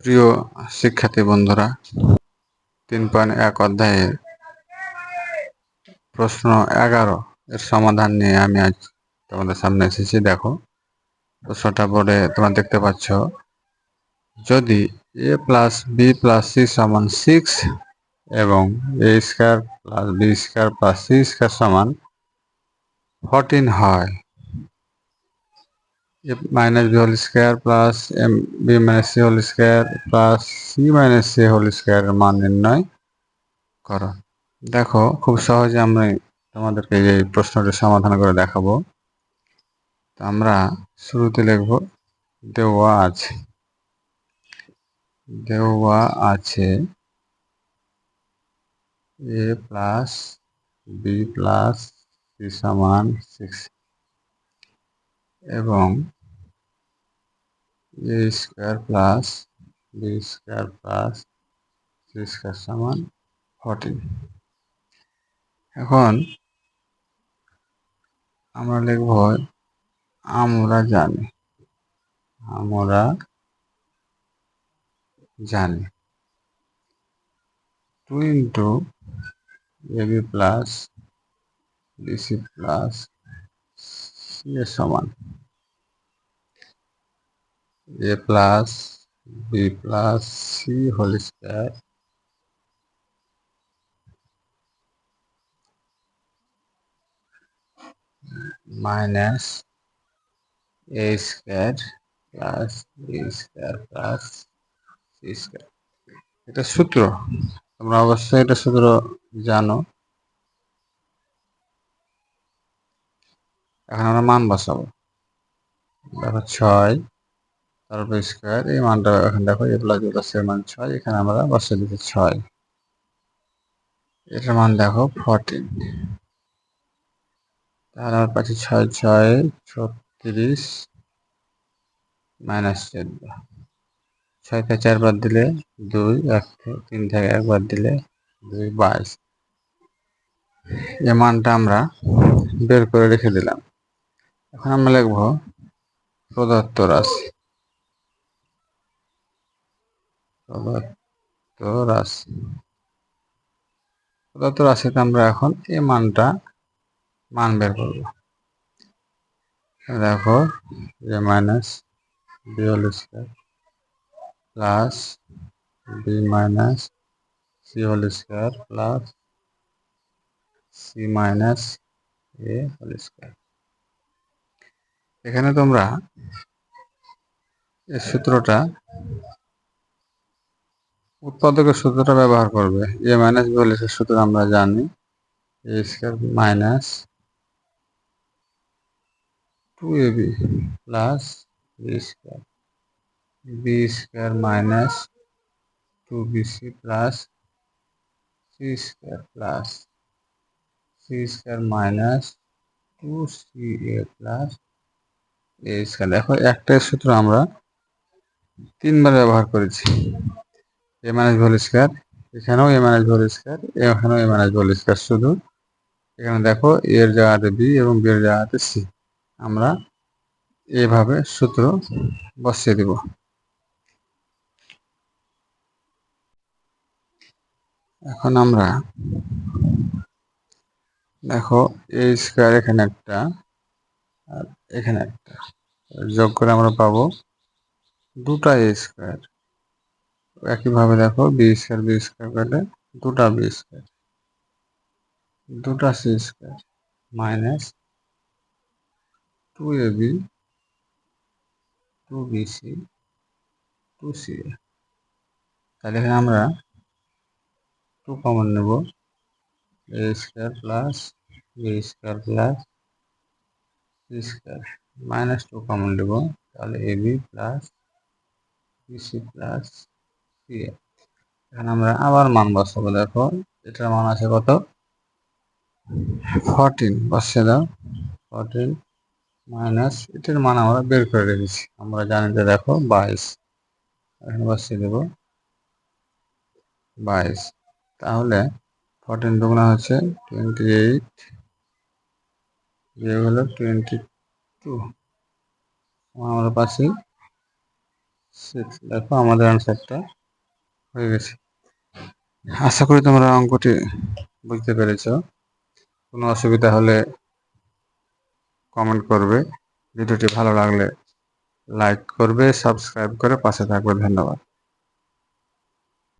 প্রিয় শিক্ষার্থী বন্ধুরা, তিন পয়েন্ট এক অধ্যায়ের প্রশ্ন এগারো এর সমাধান নিয়ে আমি আজ তোমাদের সামনে এসেছি। দেখো, প্রশ্নটা বোর্ডে তোমরা দেখতে পাচ্ছ, যদি A plus B plus C সমান সিক্স এবং A square plus B square plus C square সমান ফোরটিন হয় A minus B whole square plus M B minus C whole square plus C minus C whole স্কোয়ারের মান নির্ণয় করো। দেখো, খুব সহজে আমরা তোমাদেরকে এই প্রশ্নটি সমাধান করে দেখাবো। তো আমরা শুরুতে লিখব, দেওয়া আছে। দেওয়া আছে A plus B plus C সমান সিক্স এবং A square plus B square plus C square সমান ফর্টিন এখন আমরা লিখব আমরা জানি আমরা জানি। Two into A B plus BC plus C এর সমান। A plus B plus C whole square minus A square plus B square plus C square এটা সূত্র। তোমরা অবশ্যই এটা সূত্র জানো। এখন আমরা মান বসাবো। দেখো ছয়। তারপর স্কোয়ার এই মানটা এখন দেখো এ প্লাস বি প্লাস এর মান ছয়, এখানে আমরা বসে দিচ্ছি ছয়। এটার মান দেখো ফোরটিন তাহলে আমার পাচ্ছি ছয় ছয়, ছত্রিশ মাইনাস চোদ্দ। ছয় থেকে চারবার দিলে দুই, এক তিন থেকে একবার দিলে দুই, বাইশ। এ মানটা আমরা বের করে রেখে দিলাম। এখন আমরা লিখব প্রদত্ত রাশি। প্রদত্ত রাশি। রাশিতে আমরা এখন এই মানটা, মান বের করব। দেখো, A minus B whole square plus B minus C whole square plus C minus A whole square. এখানে তোমরা এই সূত্রটা উৎপাদকের সূত্রটা ব্যবহার করবে। এ মাইনাস বি হোল সূত্র আমরা জানি। A square minus two A B plus B square B square minus two B C plus C square plus C square minus two C A plus A square দেখো একটাই সূত্র আমরা তিনবার ব্যবহার করেছি। এ মাইনাস ভোল স্কোয়ার, এখানেও এ minus এখানেও এ minus শুধু। এখানে দেখো এর জায়গাতে বি এবং বি এর জায়গাতে সি আমরা এভাবে সূত্র বসিয়ে দিব। এখন আমরা দেখো এ স্কোয়ার এখানে একটা আর এখানে একটা। যোগ করে আমরা পাবো দুটা এ স্কোয়ার। একইভাবে দেখো বি স্কোয়ার বি স্কোয়ার কাটে দুটা বি স্কোয়ার দুটা C square minus two A B two B C two C A তাহলে আমরা টু কমন নেব A square plus B square plus C square minus two common নেব, তাহলে A B plus BC plus A এখানে আমরা আবার মান বসাবো, দেখো। এটার মান আছে কত? ফরটিন বসে দাও। ফরটিন মাইনাস এটার মান আমরা বের করে রেখেছি। আমরা জানি যে দেখো, বাইশ। এখানে বসিয়ে দেব। বাইশ। তাহলে ফোরটিন দুগুণা হচ্ছে টোয়েন্টি এইট হলো টোয়েন্টি টু আমরা পাচ্ছি সিক্স দেখো, আমাদের আনসারটা হয়ে গেছে। আশা করি তোমরা অঙ্কটি বুঝতে পেরেছ। কোনো অসুবিধা হলে কমেন্ট করবে। ভিডিওটি ভালো লাগলে লাইক করবে সাবস্ক্রাইব করে পাশে থাকবে। ধন্যবাদ।